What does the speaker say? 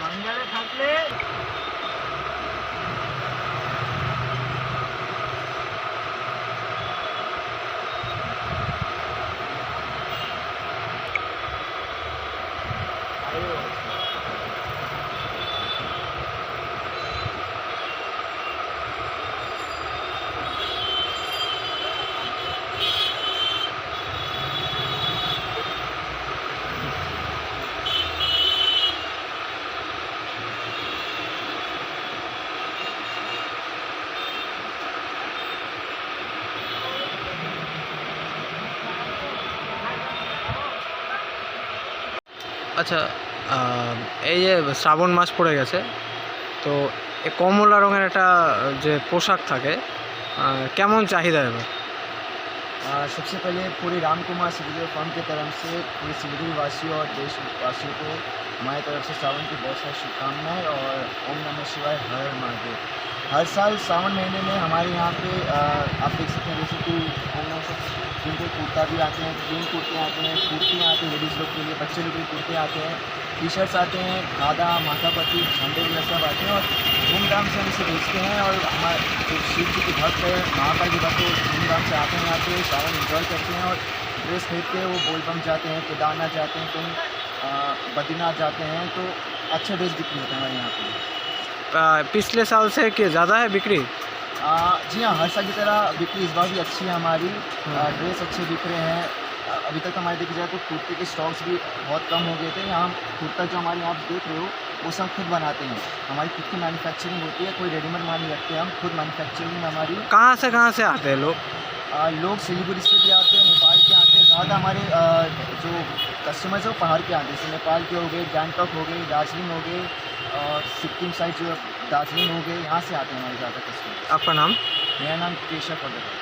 বাংলায় থাকলে আচ্ছা আহ, এই যে শ্রাবণ মাস পড়ে গেছে তো এই কমলা রঙের একটা যে পোশাক থাকে আহ, কেমন চাহিদা এবার आ, सबसे पहले पूरे राम कुमार सिविलियर फर्म की तरफ से पूरे सिविली वासियों और देशवासियों को हमारी तरफ से सावन की बहुत सारी शुभकामनाएं और ओम नमः शिवाय हर हर महादेव हर साल सावन महीने में हमारे यहाँ पे आ, आप देख सकते हैं जैसे कि ओम नमः शिवाय जिनको कुर्ता भी आते हैं ग्रीन कुर्ते आते हैं कुर्तियाँ आते हैं लेडीज़ लोग के लिए बच्चे लोग के लिए कुर्ते आते हैं टी शर्ट्स आते हैं खादा माथा पट्टी झंडे वगैरह सब आते हैं और धूमधाम से हम इसे बेचते हैं और हमारे जो शिव जी के भक्त है महाकाल के भक्त धूमधाम से आते हैं यहाँ पे सावन इन्जॉय करते हैं और ड्रेस खरीद के वो बोलबम जाते हैं केदारनाथ जाते हैं कहीं बद्रीनाथ जाते हैं तो अच्छा ड्रेस बिक्री होता है हमारे यहाँ पे। আহ, पिछले साल से कि ज़्यादा है बिक्री? आ, जी हाँ हर साल की तरह बिक्री इस बार भी अच्छी है हमारी। ड्रेस अच्छे बिक रहे हैं। अभी तक हमारे देखी जाए तो कुर्ते के स्टॉक्स भी बहुत कम हो गए थे। यहाँ कुर्ता जो हमारे यहाँ आप देख रहे हो वो सब खुद बनाते हैं। हमारी खुद की मैन्युफैक्चरिंग होती है कोई रेडीमेड माल नहीं रखते हम खुद मैन्युफैक्चरिंग में हमारी कहाँ से कहाँ से आते हैं लोग? आ, लोग सिलीगुड़ी से भी आते हैं नेपाल के आते हैं ज़्यादा हमारे आ, जो कस्टमर्स हैं वो पहाड़ के आते हैं। जैसे नेपाल के हो गए गैंगटॉक हो गए दार्जिलिंग हो गए और सिक्किम साइड जो दार्जिलिंग हो गए यहाँ से आते हैं हमारे ज़्यादा कस्टमर आपका नाम? 宮南っていう車庫でございます